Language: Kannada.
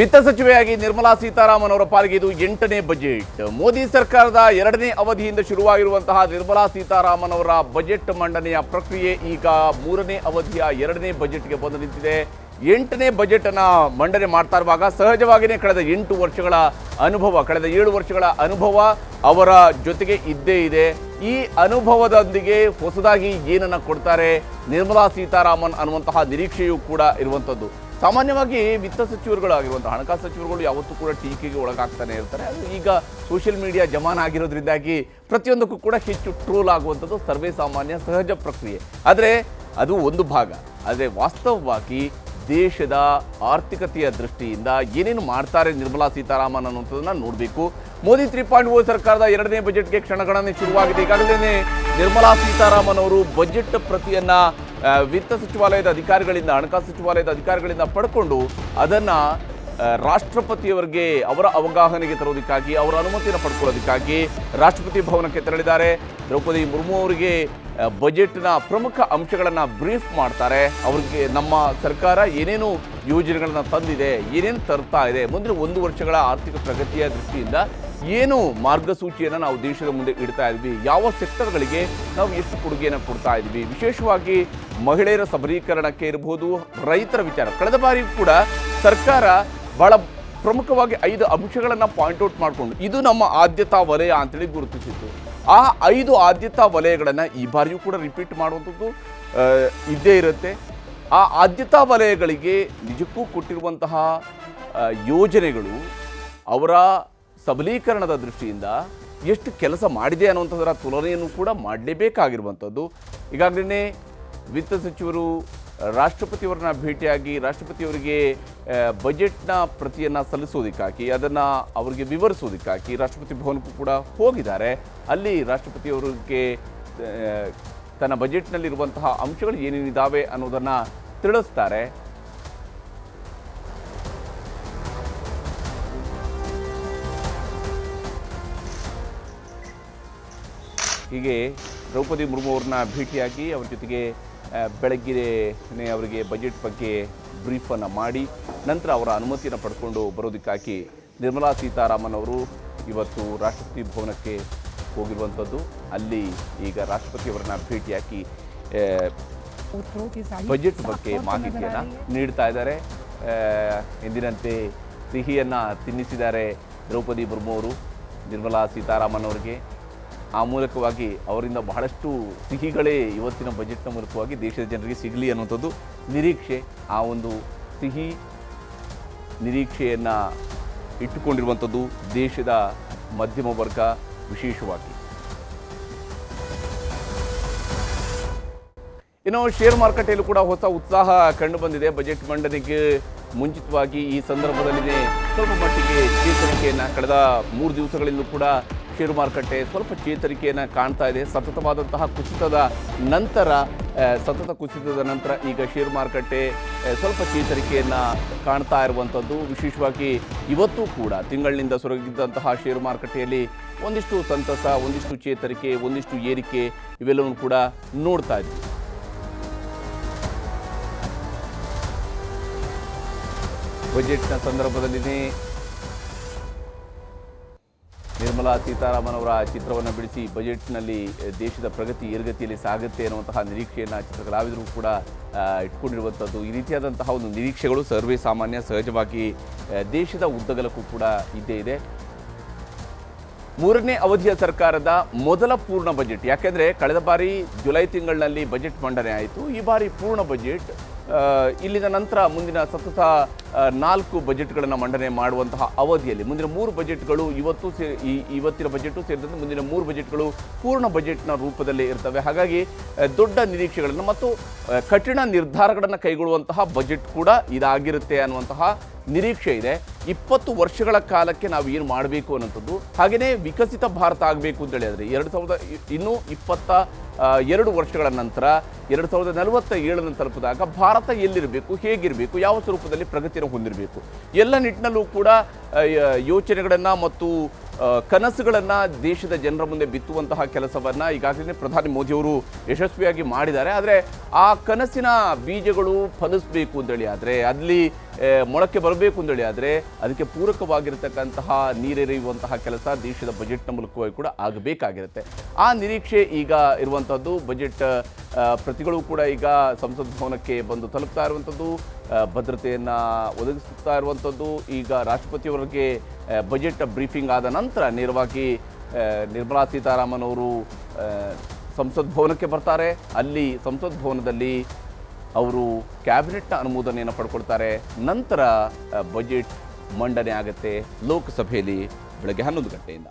ವಿತ್ತ ಸಚಿವೆಯಾಗಿ ನಿರ್ಮಲಾ ಸೀತಾರಾಮನ್ ಅವರ ಪಾಲಿಗೆ ಇದು ಎಂಟನೇ ಬಜೆಟ್. ಮೋದಿ ಸರ್ಕಾರದ ಎರಡನೇ ಅವಧಿಯಿಂದ ಶುರುವಾಗಿರುವಂತಹ ನಿರ್ಮಲಾ ಸೀತಾರಾಮನ್ ಅವರ ಬಜೆಟ್ ಮಂಡನೆಯ ಪ್ರಕ್ರಿಯೆ ಈಗ ಮೂರನೇ ಅವಧಿಯ ಎರಡನೇ ಬಜೆಟ್ಗೆ ಬಂದು ನಿಂತಿದೆ. ಎಂಟನೇ ಬಜೆಟ್ ಅನ್ನ ಮಂಡನೆ ಮಾಡ್ತಾ ಇರುವಾಗ ಸಹಜವಾಗಿಯೇ ಕಳೆದ ಎಂಟು ವರ್ಷಗಳ ಅನುಭವ, ಕಳೆದ ಏಳು ವರ್ಷಗಳ ಅನುಭವ ಅವರ ಜೊತೆಗೆ ಇದ್ದೇ ಇದೆ. ಈ ಅನುಭವದೊಂದಿಗೆ ಹೊಸದಾಗಿ ಏನನ್ನ ಕೊಡ್ತಾರೆ ನಿರ್ಮಲಾ ಸೀತಾರಾಮನ್ ಅನ್ನುವಂತಹ ನಿರೀಕ್ಷೆಯೂ ಕೂಡ ಇರುವಂಥದ್ದು. ಸಾಮಾನ್ಯವಾಗಿ ವಿತ್ತ ಸಚಿವರುಗಳಾಗಿರುವಂಥ ಹಣಕಾಸು ಸಚಿವರುಗಳು ಯಾವತ್ತೂ ಕೂಡ ಟೀಕೆಗೆ ಒಳಗಾಗ್ತಾನೆ ಇರ್ತಾರೆ. ಅದು ಈಗ ಸೋಷಿಯಲ್ ಮೀಡಿಯಾ ಜಮಾನ ಆಗಿರೋದ್ರಿಂದಾಗಿ ಪ್ರತಿಯೊಂದಕ್ಕೂ ಕೂಡ ಹೆಚ್ಚು ಟ್ರೋಲ್ ಆಗುವಂಥದ್ದು ಸರ್ವೇ ಸಾಮಾನ್ಯ ಸಹಜ ಪ್ರಕ್ರಿಯೆ. ಆದರೆ ಅದು ಒಂದು ಭಾಗ. ಆದರೆ ವಾಸ್ತವವಾಗಿ ದೇಶದ ಆರ್ಥಿಕತೆಯ ದೃಷ್ಟಿಯಿಂದ ಏನೇನು ಮಾಡ್ತಾರೆ ನಿರ್ಮಲಾ ಸೀತಾರಾಮನ್ ಅನ್ನುವಂಥದ್ದನ್ನು ನೋಡಬೇಕು. ಮೋದಿ ತ್ರೀ ಪಾಯಿಂಟ್ ಓ ಸರ್ಕಾರದ ಎರಡನೇ ಬಜೆಟ್ಗೆ ಕ್ಷಣಗಣನೆ ಶುರುವಾಗಿದೆ. ಈಗಾಗಲೇ ನಿರ್ಮಲಾ ಸೀತಾರಾಮನ್ ಅವರು ಬಜೆಟ್ ಪ್ರತಿಯನ್ನ ವಿತ್ತ ಸಚಿವಾಲಯದ ಅಧಿಕಾರಿಗಳಿಂದ, ಹಣಕಾಸು ಸಚಿವಾಲಯದ ಅಧಿಕಾರಿಗಳಿಂದ ಪಡ್ಕೊಂಡು ಅದನ್ನು ರಾಷ್ಟ್ರಪತಿಯವರಿಗೆ ಅವರ ಅವಗಾಹನೆಗೆ ತರೋದಕ್ಕಾಗಿ, ಅವರ ಅನುಮತಿಯನ್ನು ಪಡ್ಕೊಳ್ಳೋದಕ್ಕಾಗಿ ರಾಷ್ಟ್ರಪತಿ ಭವನಕ್ಕೆ ತೆರಳಿದ್ದಾರೆ. ದ್ರೌಪದಿ ಮುರ್ಮು ಅವರಿಗೆ ಬಜೆಟ್ನ ಪ್ರಮುಖ ಅಂಶಗಳನ್ನು ಬ್ರೀಫ್ ಮಾಡ್ತಾರೆ. ಅವ್ರಿಗೆ ನಮ್ಮ ಸರ್ಕಾರ ಏನೇನು ಯೋಜನೆಗಳನ್ನು ತಂದಿದೆ, ಏನೇನು ತರ್ತಾ ಇದೆ, ಮುಂದಿನ ಒಂದು ವರ್ಷಗಳ ಆರ್ಥಿಕ ಪ್ರಗತಿಯ ದೃಷ್ಟಿಯಿಂದ ಏನು ಮಾರ್ಗಸೂಚಿಯನ್ನು ನಾವು ದೇಶದ ಮುಂದೆ ಇಡ್ತಾ ಇದ್ವಿ? ಯಾವ ಸೆಕ್ಟರ್ಗಳಿಗೆ ನಾವು ಎಷ್ಟು ಕೊಡುಗೆಯನ್ನು ಕೊಡ್ತಾ ಇದ್ವಿ? ವಿಶೇಷವಾಗಿ ಮಹಿಳೆಯರ ಸಬಲೀಕರಣಕ್ಕೆ ಇರಬಹುದು ರೈತರ ವಿಚಾರ. ಕಳೆದ ಬಾರಿ ಕೂಡ ಸರ್ಕಾರ ಬಹಳ ಪ್ರಮುಖವಾಗಿ ಐದು ಅಂಶಗಳನ್ನು ಪಾಯಿಂಟ್ ಔಟ್ ಮಾಡಿಕೊಂಡು, ಇದು ನಮ್ಮ ಆದ್ಯತಾ ವಲಯ ಅಂತೇಳಿ ಗುರುತಿಸಿತ್ತು. ಆ ಐದು ಆದ್ಯತಾ ವಲಯಗಳನ್ನು ಈ ಬಾರಿಯೂ ಕೂಡ ರಿಪೀಟ್ ಮಾಡುವಂಥದ್ದು ಇದ್ದೇ ಇರುತ್ತೆ. ಆ ಆದ್ಯತಾ ವಲಯಗಳಿಗೆ ನಿಜಕ್ಕೂ ಕೊಟ್ಟಿರುವಂತಹ ಯೋಜನೆಗಳು ಅವರ ಸಬಲೀಕರಣದ ದೃಷ್ಟಿಯಿಂದ ಎಷ್ಟು ಕೆಲಸ ಮಾಡಿದೆ ಅನ್ನುವಂಥದ್ದರ ತುಲನೆಯನ್ನು ಕೂಡ ಮಾಡಲೇಬೇಕಾಗಿರುವಂಥದ್ದು. ಈಗಾಗಲೇ ವಿತ್ತ ಸಚಿವರು ರಾಷ್ಟ್ರಪತಿಯವರನ್ನ ಭೇಟಿಯಾಗಿ ರಾಷ್ಟ್ರಪತಿಯವರಿಗೆ ಬಜೆಟ್ನ ಪ್ರತಿಯನ್ನು ಸಲ್ಲಿಸೋದಕ್ಕಾಗಿ, ಅದನ್ನು ಅವರಿಗೆ ವಿವರಿಸೋದಕ್ಕಾಗಿ ರಾಷ್ಟ್ರಪತಿ ಭವನಕ್ಕೂ ಕೂಡ ಹೋಗಿದ್ದಾರೆ. ಅಲ್ಲಿ ರಾಷ್ಟ್ರಪತಿಯವರಿಗೆ ತನ್ನ ಬಜೆಟ್ನಲ್ಲಿರುವಂತಹ ಅಂಶಗಳು ಏನೇನಿದ್ದಾವೆ ಅನ್ನೋದನ್ನು ತಿಳಿಸ್ತಾರೆ. ಹೀಗೆ ದ್ರೌಪದಿ ಮುರ್ಮು ಅವ್ರನ್ನ ಭೇಟಿಯಾಗಿ ಅವ್ರ ಜೊತೆಗೆ ಬೆಳಗ್ಗೆ ಅವರಿಗೆ ಬಜೆಟ್ ಬಗ್ಗೆ ಬ್ರೀಫನ್ನು ಮಾಡಿ ನಂತರ ಅವರ ಅನುಮತಿಯನ್ನು ಪಡ್ಕೊಂಡು ಬರೋದಕ್ಕಾಗಿ ನಿರ್ಮಲಾ ಸೀತಾರಾಮನ್ ಅವರು ಇವತ್ತು ರಾಷ್ಟ್ರಪತಿ ಭವನಕ್ಕೆ ಹೋಗಿರುವಂಥದ್ದು ಅಲ್ಲಿ ಈಗ ರಾಷ್ಟ್ರಪತಿಯವರನ್ನ ಭೇಟಿಯಾಗಿ ಆ, ಬಜೆಟ್ ಬಗ್ಗೆ ಮಾಹಿತಿಯನ್ನು ನೀಡ್ತಾ ಇದ್ದಾರೆ. ಎಂದಿನಂತೆ ಸಿಹಿಯನ್ನು ತಿನ್ನಿಸಿದ್ದಾರೆ ದ್ರೌಪದಿ ಮುರ್ಮು ಅವರು ನಿರ್ಮಲಾ ಸೀತಾರಾಮನ್ ಅವರಿಗೆ. ಆ ಮೂಲಕವಾಗಿ ಅವರಿಂದ ಬಹಳಷ್ಟು ಸಿಹಿಗಳೇ ಇವತ್ತಿನ ಬಜೆಟ್ನ ಮೂಲಕವಾಗಿ ದೇಶದ ಜನರಿಗೆ ಸಿಗಲಿ ಅನ್ನುವಂಥದ್ದು ನಿರೀಕ್ಷೆ. ಆ ಒಂದು ಸಿಹಿ ನಿರೀಕ್ಷೆಯನ್ನು ಇಟ್ಟುಕೊಂಡಿರುವಂಥದ್ದು ದೇಶದ ಮಧ್ಯಮ ವರ್ಗ ವಿಶೇಷವಾಗಿ. ಇನ್ನು ಶೇರ್ ಮಾರುಕಟ್ಟೆಯಲ್ಲೂ ಕೂಡ ಹೊಸ ಉತ್ಸಾಹ ಕಂಡು ಬಂದಿದೆ. ಬಜೆಟ್ ಮಂಡನೆಗೆ ಮುಂಚಿತವಾಗಿ ಈ ಸಂದರ್ಭದಲ್ಲಿ ಸ್ವಲ್ಪ ಮಟ್ಟಿಗೆ ಚೇತರಿಕೆಯನ್ನು ಕಳೆದ ಮೂರು ದಿವಸಗಳಿಂದ ಕೂಡ ಷೇರು ಮಾರುಕಟ್ಟೆ ಸ್ವಲ್ಪ ಚೇತರಿಕೆಯನ್ನು ಕಾಣ್ತಾ ಇದೆ. ಸತತವಾದಂತಹ ಕುಸಿತದ ನಂತರ ಸತತ ಕುಸಿತದ ನಂತರ ಈಗ ಷೇರು ಮಾರುಕಟ್ಟೆ ಸ್ವಲ್ಪ ಚೇತರಿಕೆಯನ್ನು ಕಾಣ್ತಾ ಇರುವಂಥದ್ದು ವಿಶೇಷವಾಗಿ ಇವತ್ತು ಕೂಡ ತಿಂಗಳಿನಿಂದ ಸೊರಗಿದ್ದಂತಹ ಷೇರು ಮಾರುಕಟ್ಟೆಯಲ್ಲಿ ಒಂದಿಷ್ಟು ಸಂತಸ, ಒಂದಿಷ್ಟು ಚೇತರಿಕೆ, ಒಂದಿಷ್ಟು ಏರಿಕೆ ಇವೆಲ್ಲವನ್ನು ಕೂಡ ನೋಡ್ತಾ ಇದ್ದೀವಿ ಬಜೆಟ್ನ ಸಂದರ್ಭದಲ್ಲಿನೇ ನಿರ್ಮಲಾ ಸೀತಾರಾಮನ್ ಅವರ ಚಿತ್ರವನ್ನು ಬಿಡಿಸಿ ಬಜೆಟ್ನಲ್ಲಿ ದೇಶದ ಪ್ರಗತಿ ಏರ್ಗತಿಯಲ್ಲಿ ಸಾಗುತ್ತೆ ಅನ್ನುವಂತಹ ನಿರೀಕ್ಷೆಯನ್ನು ಚಿತ್ರಕಲಾವಿದರು ಕೂಡ ಇಟ್ಕೊಂಡಿರುವಂಥದ್ದು ಈ ರೀತಿಯಾದಂತಹ ಒಂದು ನಿರೀಕ್ಷೆಗಳು ಸರ್ವೇ ಸಾಮಾನ್ಯ, ಸಹಜವಾಗಿ ದೇಶದ ಉದ್ದಗಲಕ್ಕೂ ಕೂಡ ಇದ್ದೇ ಇದೆ. ಮೂರನೇ ಅವಧಿಯ ಸರ್ಕಾರದ ಮೊದಲ ಪೂರ್ಣ ಬಜೆಟ್. ಯಾಕೆಂದರೆ, ಕಳೆದ ಬಾರಿ ಜುಲೈ ತಿಂಗಳಿನಲ್ಲಿ ಬಜೆಟ್ ಮಂಡನೆ ಆಯಿತು. ಈ ಬಾರಿ ಪೂರ್ಣ ಬಜೆಟ್ ಇಲ್ಲಿನ ನಂತರ ಮುಂದಿನ ಸತತ ನಾಲ್ಕು ಬಜೆಟ್ಗಳನ್ನು ಮಂಡನೆ ಮಾಡುವಂತಹ ಅವಧಿಯಲ್ಲಿ ಮುಂದಿನ ಮೂರು ಬಜೆಟ್ಗಳು ಇವತ್ತು ಸೇ ಇವತ್ತಿನ ಬಜೆಟ್ ಸೇರಿದಂತೆ ಮುಂದಿನ ಮೂರು ಬಜೆಟ್ಗಳು ಪೂರ್ಣ ಬಜೆಟ್ನ ರೂಪದಲ್ಲೇ ಇರ್ತವೆ. ಹಾಗಾಗಿ ದೊಡ್ಡ ನಿರೀಕ್ಷೆಗಳನ್ನು ಮತ್ತು ಕಠಿಣ ನಿರ್ಧಾರಗಳನ್ನು ಕೈಗೊಳ್ಳುವಂತಹ ಬಜೆಟ್ ಕೂಡ ಇದಾಗಿರುತ್ತೆ ಅನ್ನುವಂತಹ ನಿರೀಕ್ಷೆ ಇದೆ. ಇಪ್ಪತ್ತು ವರ್ಷಗಳ ಕಾಲಕ್ಕೆ ನಾವು ಏನು ಮಾಡಬೇಕು ಅನ್ನೋಂಥದ್ದು ಹಾಗೆಯೇ ವಿಕಸಿತ ಭಾರತ ಆಗಬೇಕು ಅಂತ ಹೇಳಿದರೆ, ಎರಡು ಸಾವಿರದ ಇನ್ನೂ ಇಪ್ಪತ್ತ ಎರಡು ವರ್ಷಗಳ ನಂತರ, ಎರಡು ಸಾವಿರದ ನಲವತ್ತ ಏಳನ್ನು ತಲುಪಿದಾಗ ಭಾರತ ಎಲ್ಲಿರಬೇಕು, ಹೇಗಿರಬೇಕು, ಯಾವ ಸ್ವರೂಪದಲ್ಲಿ ಪ್ರಗತಿಯನ್ನು ಹೊಂದಿರಬೇಕು, ಎಲ್ಲ ನಿಟ್ಟಿನಲ್ಲೂ ಕೂಡ ಯೋಚನೆಗಳನ್ನು ಮತ್ತು ಕನಸುಗಳನ್ನು ದೇಶದ ಜನರ ಮುಂದೆ ಬಿತ್ತುವಂತಹ ಕೆಲಸವನ್ನು ಈಗಾಗಲೇ ಪ್ರಧಾನಿ ಮೋದಿಯವರು ಯಶಸ್ವಿಯಾಗಿ ಮಾಡಿದ್ದಾರೆ. ಆದರೆ ಆ ಕನಸಿನ ಬೀಜಗಳು ಫಲಿಸಬೇಕು ಅಂತೇಳಿ ಆದರೆ, ಅಲ್ಲಿ ಮೊಳಕೆ ಬರಬೇಕು ಅಂತೇಳಿ ಆದರೆ, ಅದಕ್ಕೆ ಪೂರಕವಾಗಿರತಕ್ಕಂತಹ ನೀರೆರೆಯುವಂತಹ ಕೆಲಸ ದೇಶದ ಬಜೆಟ್ನ ಮೂಲಕವಾಗಿ ಕೂಡ ಆಗಬೇಕಾಗಿರುತ್ತೆ. ಆ ನಿರೀಕ್ಷೆ ಈಗ ಇರುವಂಥದ್ದು ಬಜೆಟ್ ಪ್ರತಿಗಳು ಕೂಡ ಈಗ ಸಂಸತ್ ಭವನಕ್ಕೆ ಬಂದು ತಲುಪ್ತಾ ಇರುವಂಥದ್ದು ಭದ್ರತೆಯನ್ನು ಒದಗಿಸುತ್ತಾ ಇರುವಂಥದ್ದು, ಈಗ ರಾಷ್ಟ್ರಪತಿಯವರಿಗೆ ಬಜೆಟ್ ಬ್ರೀಫಿಂಗ್ ಆದ ನಂತರ ನೇರವಾಗಿ ನಿರ್ಮಲಾ ಸೀತಾರಾಮನ್ ಅವರು ಸಂಸತ್ ಭವನಕ್ಕೆ ಬರ್ತಾರೆ. ಅಲ್ಲಿ ಸಂಸತ್ ಭವನದಲ್ಲಿ ಅವರು ಕ್ಯಾಬಿನೆಟ್ನ ಅನುಮೋದನೆಯನ್ನು ಪಡ್ಕೊಳ್ತಾರೆ. ನಂತರ ಬಜೆಟ್ ಮಂಡನೆ ಆಗುತ್ತೆ ಲೋಕಸಭೆಯಲ್ಲಿ ಬೆಳಗ್ಗೆ ಹನ್ನೊಂದು ಗಂಟೆಯಿಂದ.